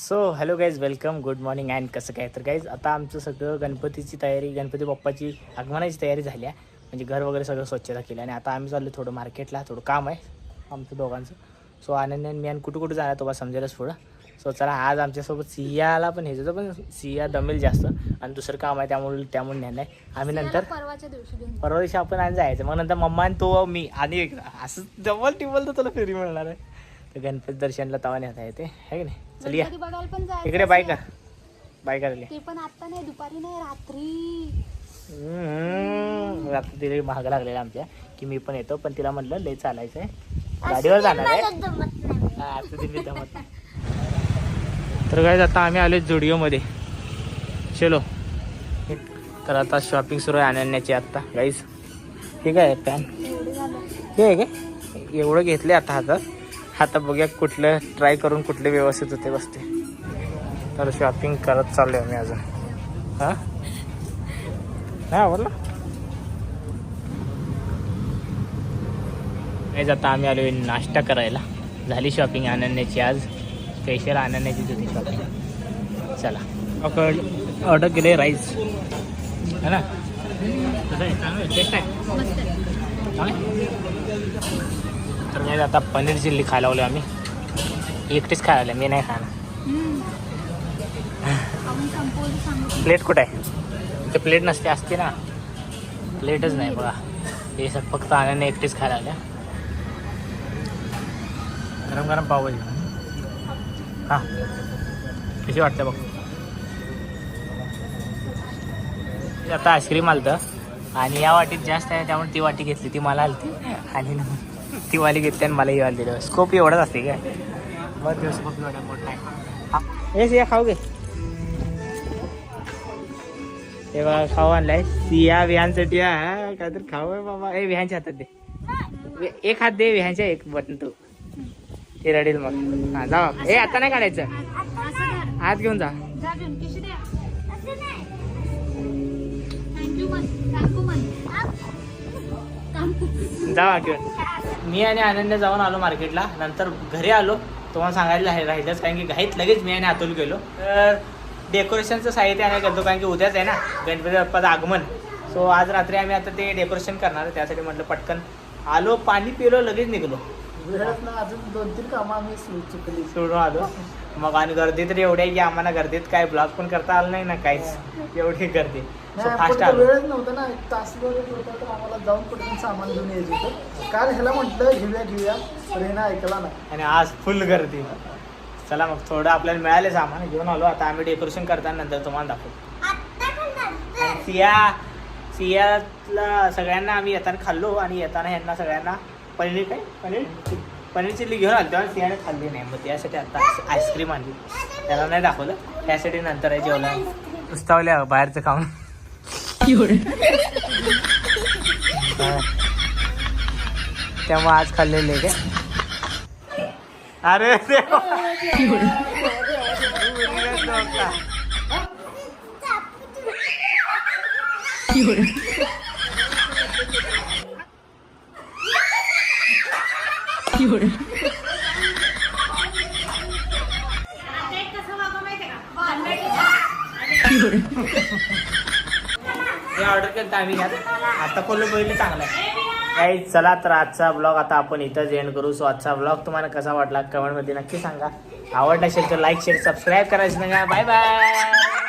So hello guys welcome good morning and कसं काय? तर गाईज आता आमचं सगळं गणपतीची तयारी गणपती बाप्पाची आगमनाची तयारी झाली आहे. म्हणजे घर वगैरे सगळं स्वच्छता केली आणि आता आम्ही चाललो थोडं मार्केटला थोडं काम आहे आमचं दोघांचं. सो आनंद आणि मी आणि कुठं कुठं जाणार तुम्हाला समजेलच पुढं. सो चला आज आमच्यासोबत सियाला पण ह्याचं पण सिया दमेल जास्त आणि दुसरं काम आहे त्यामुळे त्यामुळे नेलं आहे आम्ही नंतर परवाच्या दिवशी परवा दिवशी आपण आज जायचं. मग नंतर मम्मा आणि तो मी आणि असं डबल टिबल तर तुला फेरी मिळणार आहे. तर गणपती दर्शनला तवा नेता येते आहे की नाही? चल या. गणपती बघायला पण जायचं इकडे बाय असेल. कर. बाय करायला ते पण आता नाही दुपारी नाही रात्री. हम्म. आता तिला महाग लागलेला आमच्या. की मी पण येतो पण तिला म्हटलं लय चालायचं आहे गाडीवर जाणार आहे. हा, असं नाही. तर काय आता आम्ही आलो जुडिओमध्ये चलो. तर आता शॉपिंग सुरू आहे अनन्याची आत्ता गाईज ठीक आहे पॅन हे आहे काय? एवढं घेतले आता हातात. आता बघूया कुठलं ट्राय करून कुठले व्यवस्थित होते बसते तर शॉपिंग करत चाललो आहे मी अजून. हां? नाही आवडलं नाही आता आम्ही आलो नाश्ता करायला. झाली शॉपिंग अनन्याची आज. स्पेशल अनन्याची होती शॉपिंग चला. आपण ऑर्डर केले राईस है ना? कसं आहे. चांगलं आहे. टेस्ट आहे. चांगलं आहे? तर मी आता पनीर चिल्ली खायला लावलो आम्ही. एकटीच खायला आलं मी नाही खाणार. प्लेट कुठं आहे? ते प्लेट नसते असते ना. प्लेटच नाही बघा. हे सग फक्त आनंद एकटीच खायला आल्या. गरम गरम पावभाजी हां. कशी वाटतं बघ? ते आता आईस्क्रीम आलतं. आणि या वाटीत जास्त आहे त्यामुळे ती वाटी घेतली ती मला आलती. आणि ती वाली घेतली आणि मला ही वाली दिली. स्कोप एवढाच असते काय? बरं दिवस स्कोप एवढा मोठा आहे. हा. हे सिया खाऊ घे. हे बघा खाऊ आणलाय. सिया विहानसाठी हा काहीतरी खाऊ आहे बाबा. ए विहानच्या हातात दे. एक हात दे विहानच्या एक बटन तू. ते रडेल मग. हा जा. ए आता नाही काढायचं. हात घेऊन जा. जा घेऊन. मी आणि आनंद जाऊन आलो मार्केटला. नंतर घरी आलो. तुम्हाला सांगायला राहि- राहिलंच कारण की घाईत लगेच मी आणि अतुल गेलो. तर डेकोरेशनचं साहित्य आणायला गेलो कारण की उद्याच आहे ना गणपती बाप्पाचं आगमन. सो आज रात्री आम्ही आता ते डेकोरेशन करणार. त्यासाठी म्हटलं पटकन आलो पाणी पिलो लगेच निघलो. अजून दोन तीन कामं आम्ही सोडून आलो. मग आणि गर्दी तर एवढी आहे की आम्हाला गर्दीत काय ब्लॉग पण करता आलं नाही ना काहीच. एवढी गर्दी. सो फास्ट आलो. वेळच नव्हता ना एक तास वगैरे होता तर आम्हाला जाऊन पटकन सामान घेऊन यायचं होतं. काल ह्याला म्हटलं घेऊया घेऊया. पण हे ना ऐकला नाही. आणि आज फुल गर्दी. चला मग थोडं आपल्याला मिळाले सामान घेऊन आलो. आता आम्ही डेकोरेशन करताना नंतर तुम्हाला दाखवू आणि सिया सियाला सगळ्यांना आम्ही येताना खाल्लो आणि येताना ह्यांना सगळ्यांना पनीर काय? पनीर पनीर चिल्ली घेऊन आलो तेव्हा सियाने खाल्ली नाही. मग त्यासाठी आता आईस्क्रीम आणली. त्याला नाही दाखवलं. त्यासाठी नंतर आहे जेवला. उस्तावल्या बाहेरचं खाऊन. हा. त्यामुळे आज खाल्लेले काय? अरे देवा. मुलगाच नव्हता. हे ऑर्डर केलं आम्ही घ्या आता कोल्हा पहिले चांगला आहे. काही चला तर आजचा ब्लॉग आता आपण इथंच एंड करू. सो आजचा ब्लॉग तुम्हाला कसा वाटला? कमेंटमध्ये नक्की सांगा. आवडला असेल तर लाईक शेअर सबस्क्राईब करायचं नका. Bye bye